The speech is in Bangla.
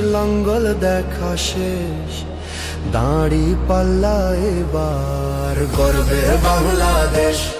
লঙ্গল দেখা শেষ। দাঁড়ি পাল্লা এবার গর্বে বাংলাদেশ।